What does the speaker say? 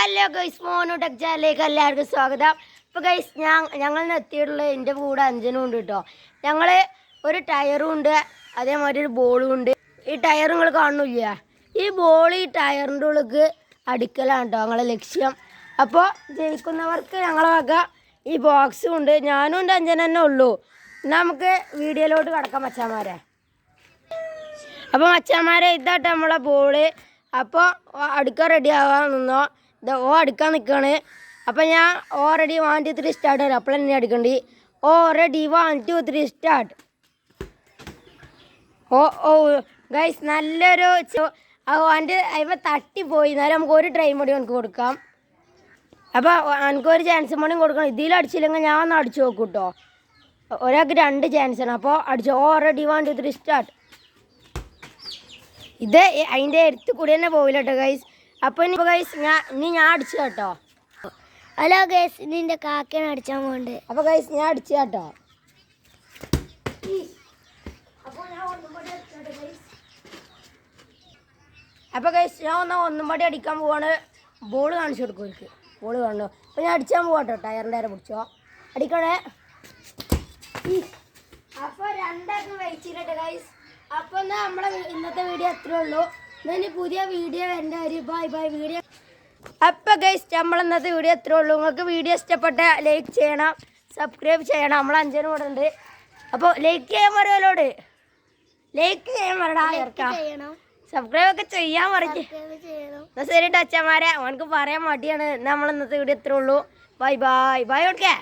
Hello guys മോനു ടെക്ജാലേക്ക് എല്ലാവർക്കും സ്വാഗതം. ഇപ്പോൾ ഗൈസ് ഞാൻ ഞങ്ങൾ എത്തിയിട്ടുള്ള എന്റെ കൂടെ അഞ്ചനും ഉണ്ട് കേട്ടോ ഞങ്ങൾ ഒരു ടയറും ഉണ്ട് അതേമാതിരി ഒരു ബോളും ഉണ്ട്. ഈ ടയർ നിങ്ങൾ കാണുന്നില്ല? ഈ ബോൾ ഈ ടയറിന്റെ ഉള്ളിലേക്ക് അടിക്കലാണ് കേട്ടോ ഞങ്ങളെ ലക്ഷ്യം. അപ്പോൾ ജയിക്കുന്നവർക്ക് ഞങ്ങളെ വക ഈ ബോക്സും ഉണ്ട്. ഞാനും ഉണ്ട് അഞ്ചൻ തന്നെ ഉള്ളൂ. എന്നാൽ നമുക്ക് വീഡിയോയിലോട്ട് കിടക്കാം മച്ചാമാരെ അപ്പോൾ മച്ചാന്മാരെ ഇതാട്ടോ നമ്മളെ ബോൾ അപ്പോൾ അടുക്കാൻ റെഡി ആവാൻ നിന്നോ? ഇത് ഓ അടുക്കാൻ നിൽക്കുകയാണ് അപ്പം ഞാൻ ഓ ready one two three start വരും അപ്പോൾ തന്നെ അടിക്കണ്ടി. ഓ ready one two three start oh oh guys നല്ലൊരു അവന്റെ അതിപ്പോൾ തട്ടിപ്പോയി എന്നാലും നമുക്ക് ഒരു ട്രെയിൻ കൂടി നമുക്ക് കൊടുക്കാം. അപ്പോൾ എനിക്ക് ഒരു ചാൻസ് കൂടി കൊടുക്കണം. ഇതിൽ അടിച്ചില്ലെങ്കിൽ ഞാൻ ഒന്ന് അടിച്ചു നോക്കും കേട്ടോ ഒരാൾക്ക് രണ്ട് ചാൻസ് ആണ്. അപ്പോൾ അടിച്ചു ഓ ready one two three start ഇത് അതിന്റെ എടുത്ത് കൂടി തന്നെ പോവില്ല കേട്ടോ ഗൈസ് അപ്പോൾ ഇനി ഞാൻ അടിച്ചു കേട്ടോ. ഹലോ ഗൈസ് നിന്റെ കാക്കയാണ് അടിച്ചാൻ പോണ്ട് അപ്പോൾ ഗൈസ് ഞാൻ അടിച്ചു കേട്ടോ. അപ്പോൾ ഗൈസ് ഞാൻ ഒന്ന് ഒന്നും പാടി അടിക്കാൻ പോവാണ്. ബോൾ കാണിച്ചു കൊടുക്കും എനിക്ക് ബോൾ കാണണോ അപ്പോൾ ഞാൻ അടിച്ചാൻ പോവാട്ടോ ടയറിന്റെ നേരെ പിടിച്ചോ. അടിക്കണേ. അപ്പോൾ രണ്ടാക്കും വെച്ചിട്ടുണ്ട് ഗൈസ് അപ്പോൾ എന്നാ നമ്മളെ ഇന്നത്തെ വീഡിയോ അത്രേ ഉള്ളൂ. ഇനി പുതിയ വീഡിയോ വരേണ്ട ഒരു ബൈ ബൈ വീഡിയോ അപ്പോൾ ഗൈസ് നമ്മൾ ഇന്നത്തെ വീഡിയോ എത്ര ഉള്ളൂ. നിങ്ങൾക്ക് വീഡിയോ ഇഷ്ടപ്പെട്ട ലൈക്ക് ചെയ്യണം സബ്സ്ക്രൈബ് ചെയ്യണം. നമ്മൾ അഞ്ചനും കൂടെ ഉണ്ട്. അപ്പോൾ ലൈക്ക് ചെയ്യാൻ പറയുമല്ലോട് ലൈക്ക് ചെയ്യാൻ പറയണം സബ്സ്ക്രൈബ് ഒക്കെ ചെയ്യാൻ പറഞ്ഞു ശരി ടച്ചന്മാരെ അവനക്ക് പറയാൻ മടിയാണ്. നമ്മൾ ഇന്നത്തെ വീഡിയോ എത്ര ഉള്ളൂ. Bye bye bye okay